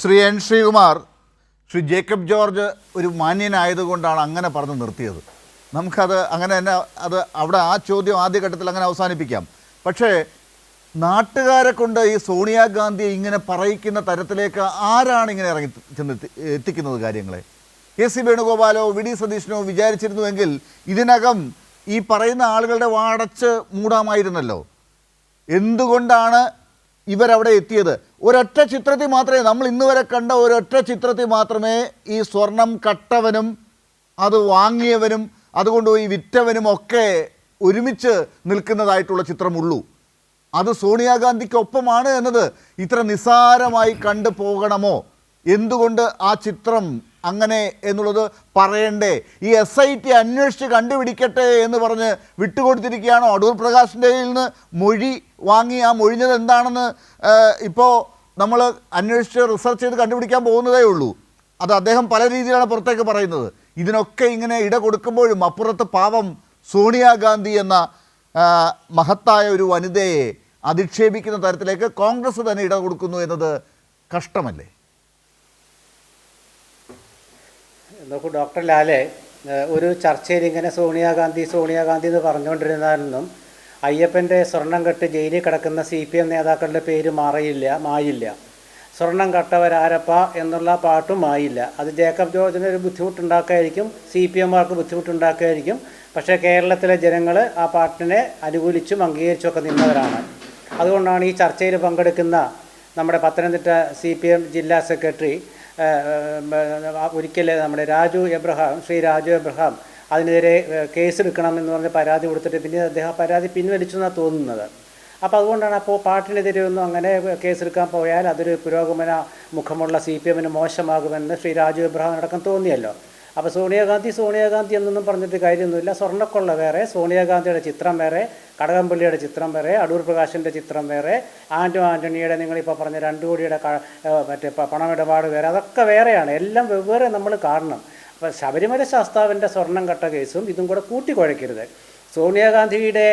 Shri N Sreekumar Shri Jacob George ഒരു മാന്യനായതുകൊണ്ടാണ് അങ്ങനെ പറഞ്ഞു നിർത്തിയത്. നമുക്കത് അങ്ങനെ തന്നെ അത് അവിടെ ആ ചോദ്യം ആദ്യഘട്ടത്തിൽ അങ്ങനെ അവസാനിപ്പിക്കാം. പക്ഷേ നാട്ടുകാരെ കൊണ്ട് ഈ സോണിയാഗാന്ധിയെ ഇങ്ങനെ പറയിക്കുന്ന തരത്തിലേക്ക് ആരാണ് ഇങ്ങനെ ഇറങ്ങി ചെന്ന് എത്തിക്കുന്നത് കാര്യങ്ങളെ? കെ സി വേണുഗോപാലോ വി ഡി സതീശനോ വിചാരിച്ചിരുന്നുവെങ്കിൽ ഇതിനകം ഈ പറയുന്ന ആളുകളുടെ വാടച്ച് മൂടാമായിരുന്നല്ലോ. എന്തുകൊണ്ടാണ് ഇവരവിടെ എത്തിയത്. ഒരൊറ്റ ചിത്രത്തിൽ മാത്രമേ നമ്മൾ ഇന്ന് വരെ കണ്ട ഒരൊറ്റ ചിത്രത്തിൽ മാത്രമേ ഈ സ്വർണം കട്ടവനും അത് വാങ്ങിയവനും അതുകൊണ്ട് ഈ വിറ്റവനും ഒക്കെ ഒരുമിച്ച് നിൽക്കുന്നതായിട്ടുള്ള ചിത്രമുള്ളൂ. അത് സോണിയാഗാന്ധിക്കൊപ്പമാണ് എന്നത്. ഇത്ര നിസ്സാരമായി കണ്ടു പോകണമോ എന്തുകൊണ്ട് ആ ചിത്രം അങ്ങനെ എന്നുള്ളത് പറയണ്ടേ? ഈ എസ് ഐ ടി അന്വേഷിച്ച് കണ്ടുപിടിക്കട്ടെ എന്ന് പറഞ്ഞ് വിട്ടുകൊടുത്തിരിക്കുകയാണോ അടൂർ പ്രകാശിന്റെ നിന്ന് മൊഴി വാങ്ങി. ആ മൊഴിഞ്ഞത് എന്താണെന്ന് ഇപ്പോൾ നമ്മൾ അന്വേഷിച്ച് റിസർച്ച് ചെയ്ത് കണ്ടുപിടിക്കാൻ പോകുന്നതേ ഉള്ളൂ. അത് അദ്ദേഹം പല രീതിയിലാണ് പുറത്തേക്ക് പറയുന്നത്. ഇതിനൊക്കെ ഇങ്ങനെ ഇട കൊടുക്കുമ്പോഴും അപ്പുറത്ത് പാവം സോണിയാഗാന്ധി എന്ന മഹത്തായ ഒരു വനിതയെ അധിക്ഷേപിക്കുന്ന തരത്തിലേക്ക് കോൺഗ്രസ് തന്നെ ഇട കൊടുക്കുന്നു എന്നത് കഷ്ടമല്ലേ? നോക്കൂ ഡോക്ടർ ലാലെ ഒരു ചർച്ചയിൽ ഇങ്ങനെ സോണിയാഗാന്ധി സോണിയാഗാന്ധി എന്ന് പറഞ്ഞുകൊണ്ടിരുന്നാലൊന്നും അയ്യപ്പന്റെ സ്വർണം കെട്ട് ജയിലിൽ കിടക്കുന്ന സി പി എം നേതാക്കളുടെ പേര് മാറിയില്ല മായില്ല. സ്വർണം കട്ടവരാരപ്പ എന്നുള്ള പാട്ടും മായില്ല. അത് ജേക്കബ് ജോർജിന് ഒരു ബുദ്ധിമുട്ടുണ്ടാക്കായിരിക്കും സി പി എമ്മാർക്ക് ബുദ്ധിമുട്ടുണ്ടാക്കായിരിക്കും. പക്ഷേ കേരളത്തിലെ ജനങ്ങൾ ആ പാട്ടിനെ അനുകൂലിച്ചും അംഗീകരിച്ചും ഒക്കെ നിന്നവരാണ്. അതുകൊണ്ടാണ് ഈ ചർച്ചയിൽ പങ്കെടുക്കുന്ന നമ്മുടെ പത്തനംതിട്ട സി പി എം ജില്ലാ സെക്രട്ടറി ഒരിക്കൽ നമ്മുടെ രാജു എബ്രഹാം ശ്രീ രാജു എബ്രഹാം അതിനെതിരെ കേസ് കേസെടുക്കണം എന്ന് പറഞ്ഞ് പരാതി കൊടുത്തിട്ട് പിന്നെ അദ്ദേഹം പരാതി പിൻവലിച്ചു എന്നാണ് തോന്നുന്നത്. അപ്പോൾ അതുകൊണ്ടാണ് അപ്പോൾ പാട്ടിനെതിരെ ഒന്നും അങ്ങനെ കേസെടുക്കാൻ പോയാൽ അതൊരു പുരോഗമന മുഖമുള്ള സി പി എമ്മിന് മോശമാകുമെന്ന് ശ്രീ രാജു എബ്രഹാം അടക്കം തോന്നിയല്ലോ. അപ്പോൾ സോണിയാഗാന്ധി സോണിയാഗാന്ധി എന്നൊന്നും പറഞ്ഞിട്ട് കാര്യമൊന്നുമില്ല. സ്വർണക്കൊള്ള വേറെ സോണിയാഗാന്ധിയുടെ ചിത്രം വേറെ കടകംപള്ളിയുടെ ചിത്രം വേറെ അടൂർ പ്രകാശിന്റെ ചിത്രം വേറെ ആന്റോ ആന്റണിയുടെ നിങ്ങളിപ്പോൾ പറഞ്ഞ രണ്ടു കോടിയുടെ മറ്റേ പണമിടപാട് വേറെ അതൊക്കെ വേറെയാണ്. എല്ലാം വെവ്വേറെ നമ്മൾ കാണണം. അപ്പോൾ ശബരിമല ശാസ്താവിന്റെ സ്വർണം കട്ട കേസും ഇതും കൂടെ കൂട്ടിക്കുഴയ്ക്കരുത്. സോണിയാഗാന്ധിയുടെ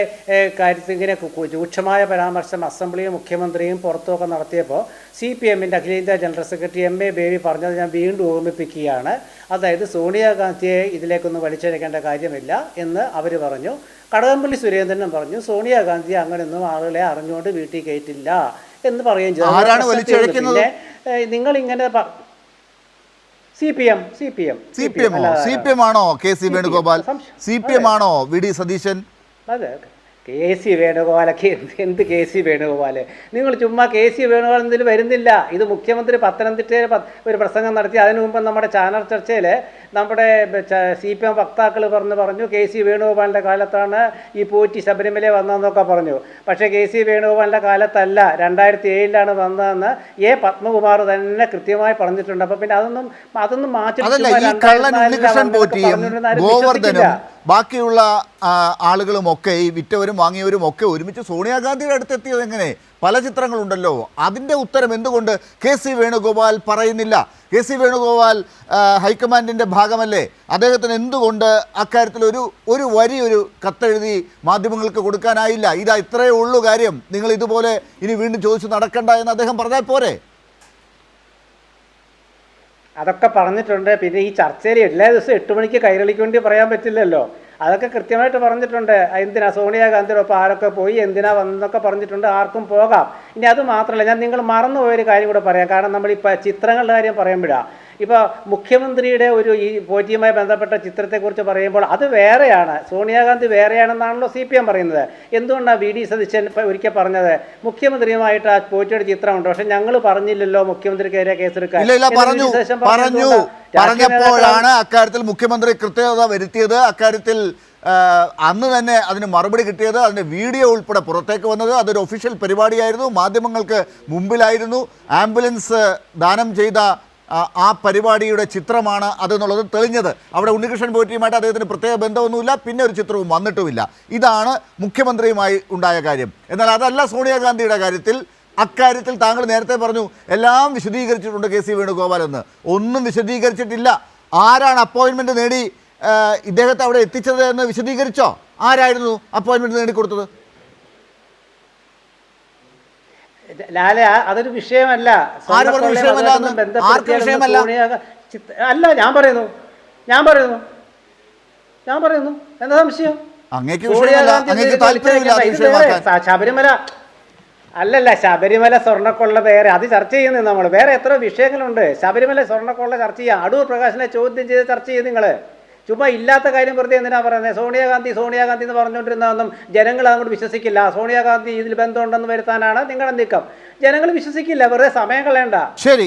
കാര്യത്തിൽ ഇങ്ങനെ രൂക്ഷമായ പരാമർശം അസംബ്ലിയും മുഖ്യമന്ത്രിയും പുറത്തുമൊക്കെ നടത്തിയപ്പോൾ സി പി എമ്മിന്റെ അഖിലേന്ത്യാ general secretary M A Baby പറഞ്ഞത് ഞാൻ വീണ്ടും ഓർമ്മിപ്പിക്കുകയാണ്. അതായത് സോണിയാഗാന്ധിയെ ഇതിലേക്കൊന്നും വലിച്ചഴക്കേണ്ട കാര്യമില്ല എന്ന് അവർ പറഞ്ഞു. കടകംപള്ളി സുരേന്ദ്രനും പറഞ്ഞു സോണിയാഗാന്ധി അങ്ങനെയൊന്നും ആളുകളെ അറിഞ്ഞുകൊണ്ട് വീട്ടിൽ കയറ്റില്ല എന്ന് പറയുകയും ചെയ്തു. നിങ്ങൾ ഇങ്ങനെ C P M C P M C P എമ്മോ C P M ആണോ K C Venugopal? C P M ആണോ വി ഡി സതീശൻ? അതെ. കെ സി വേണുഗോപാലൊക്കെ എന്ത് എന്ത് കെ സി വേണുഗോപാൽ? നിങ്ങൾ ചുമ്മാ കെ സി വേണുഗോപാൽ ഇതിൽ വരുന്നില്ല. ഇത് മുഖ്യമന്ത്രി പത്തനംതിട്ടയിൽ ഒരു പ്രസംഗം നടത്തി. അതിനു മുമ്പ് നമ്മുടെ ചാനൽ ചർച്ചയിൽ നമ്മുടെ സി പി എം വക്താക്കൾ പറഞ്ഞ് പറഞ്ഞു കെ സി വേണുഗോപാലിന്റെ കാലത്താണ് ഈ പോറ്റി ശബരിമല വന്നതെന്നൊക്കെ പറഞ്ഞു. പക്ഷേ കെ സി വേണുഗോപാലിന്റെ കാലത്തല്ല. രണ്ടായിരത്തി ഏഴിലാണ് വന്നതെന്ന് എ. പത്മകുമാർ തന്നെ കൃത്യമായി പറഞ്ഞിട്ടുണ്ട്. അപ്പോൾ പിന്നെ അതൊന്നും അതൊന്നും മാറ്റി ബാക്കിയുള്ള ആളുകളുമൊക്കെ ഈ വിറ്റവരും വാങ്ങിയവരും ഒക്കെ ഒരുമിച്ച് സോണിയാഗാന്ധിയുടെ അടുത്തെത്തിയത് എങ്ങനെ? പല ചിത്രങ്ങളുണ്ടല്ലോ. അതിന്റെ ഉത്തരം എന്തുകൊണ്ട് കെ സി വേണുഗോപാൽ പറയുന്നില്ല? കെ സി വേണുഗോപാൽ ഹൈക്കമാൻഡിന്റെ ഭാഗമല്ലേ? അദ്ദേഹത്തിന് എന്തുകൊണ്ട് അക്കാര്യത്തിൽ ഒരു ഒരു വരി ഒരു കത്തെഴുതി മാധ്യമങ്ങൾക്ക് കൊടുക്കാനായില്ല? ഇതാ ഇത്രയേ ഉള്ളൂ കാര്യം. നിങ്ങൾ ഇതുപോലെ ഇനി വീണ്ടും ചോദിച്ചു നടക്കണ്ട എന്ന് അദ്ദേഹം പറഞ്ഞാൽ പോരെ? അതൊക്കെ പറഞ്ഞിട്ടുണ്ട്. പിന്നെ ഈ ചർച്ചയിൽ എല്ലാ ദിവസവും എട്ട് മണിക്ക് കൈരളിക്കൊണ്ട് പറയാൻ പറ്റില്ലല്ലോ. അതൊക്കെ കൃത്യമായിട്ട് പറഞ്ഞിട്ടുണ്ട്. എന്തിനാ സോണിയാഗാന്ധിയുടെ ഒപ്പം ആരൊക്കെ പോയി എന്തിനാ വന്നൊക്കെ പറഞ്ഞിട്ടുണ്ട് ആർക്കും പോകാം. ഇനി അത് മാത്രമല്ല ഞാൻ നിങ്ങൾ മറന്നുപോയൊരു കാര്യം കൂടെ പറയാം. കാരണം നമ്മൾ ഇപ്പോൾ ചിത്രങ്ങളുടെ കാര്യം പറയുമ്പോഴാണ് ഇപ്പോൾ മുഖ്യമന്ത്രിയുടെ ഒരു ഈ പോറ്റിയുമായി ബന്ധപ്പെട്ട ചിത്രത്തെക്കുറിച്ച് പറയുമ്പോൾ അത് വേറെയാണ്. സോണിയാഗാന്ധി വേറെയാണെന്നാണല്ലോ സി പി എം പറയുന്നത്. എന്തുകൊണ്ടാണ് വി ഡി സതീശൻ ഒരിക്കൽ പറഞ്ഞത്? മുഖ്യമന്ത്രിയുമായിട്ട് ആ പോറ്റിയുടെ ചിത്രമുണ്ട്. പക്ഷെ ഞങ്ങൾ പറഞ്ഞില്ലല്ലോ മുഖ്യമന്ത്രിക്കെതിരെ കേസെടുക്കാൻ. പറഞ്ഞു പറഞ്ഞപ്പോഴാണ് അക്കാര്യത്തിൽ മുഖ്യമന്ത്രി കൃത്യത വരുത്തിയത്. അക്കാര്യത്തിൽ അന്ന് തന്നെ അതിന് മറുപടി കിട്ടിയത് അതിന്റെ വീഡിയോ ഉൾപ്പെടെ പുറത്തേക്ക് വന്നത്. അതൊരു ഒഫീഷ്യൽ പരിപാടിയായിരുന്നു. മാധ്യമങ്ങൾക്ക് മുമ്പിലായിരുന്നു. ആംബുലൻസ് ദാനം ചെയ്ത ആ, പരിപാടിയുടെ ചിത്രമാണ് അതെന്നുള്ളത് തെളിഞ്ഞത്. അവിടെ ഉണ്ണികൃഷ്ണൻ പോറ്റിയുമായിട്ട് അദ്ദേഹത്തിന് പ്രത്യേക ബന്ധമൊന്നുമില്ല പിന്നെ ഒരു ചിത്രവും വന്നിട്ടുമില്ല. ഇതാണ് മുഖ്യമന്ത്രിയുമായി ഉണ്ടായ കാര്യം. എന്നാൽ അതല്ല സോണിയാഗാന്ധിയുടെ കാര്യത്തിൽ. അക്കാര്യത്തിൽ താങ്കൾ നേരത്തെ പറഞ്ഞു എല്ലാം വിശദീകരിച്ചിട്ടുണ്ട് കെ സി വേണുഗോപാൽ എന്ന്. ഒന്നും വിശദീകരിച്ചിട്ടില്ല. ആരാണ് അപ്പോയിൻമെന്റ് നേടി? ഇദ്ദേഹത്തെ അവിടെ എത്തിച്ചത് എന്ന് വിശദീകരിച്ചോ? ആരായിരുന്നു അപ്പോയിൻമെന്റ് നേടിക്കൊടുത്തത് ലാലെ ആ- അതൊരു വിഷയമല്ല ആര് പറഞ്ഞു സ്വർണക്കൊള്ളയും വിഷയമല്ല അതുമായിട്ടൊന്നും എന്ന്? ബന്ധപ്പെടുത്തിയാലൊന്നും ആർക്ക് വിഷയമല്ല? അതൊരു വിഷയമല്ല. അല്ല ഞാൻ പറയുന്നു. ഞാൻ പറയുന്നു. ഞാൻ പറയുന്നു. എന്താ സംശയം? ശബരിമല അല്ലല്ല ശബരിമല സ്വർണക്കൊള്ള വേറെ അത് ചർച്ച ചെയ്യുന്നു നമ്മൾ. വേറെ എത്ര വിഷയങ്ങളുണ്ട്. ശബരിമല സ്വർണക്കൊള്ള ചർച്ച ചെയ്യാം. അടൂർ പ്രകാശിനെ ചോദ്യം ചെയ്ത് ചർച്ച ചെയ്ത് നിങ്ങൾ ചുമ്മാ ഇല്ലാത്ത കാര്യം വെറുതെ എന്തിനാ പറയുന്നത്? സോണിയാഗാന്ധി സോണിയാഗാന്ധി എന്ന് പറഞ്ഞുകൊണ്ടിരുന്നതൊന്നും ജനങ്ങൾ അങ്ങോട്ട് വിശ്വസിക്കില്ല. സോണിയാഗാന്ധി ഇതിൽ ബന്ധമുണ്ടെന്ന് വരുത്താനാണ് നിങ്ങളുടെ നീക്കം. ജനങ്ങൾ വിശ്വസിക്കില്ല. വെറുതെ സമയം കളയണ്ട. ശരി.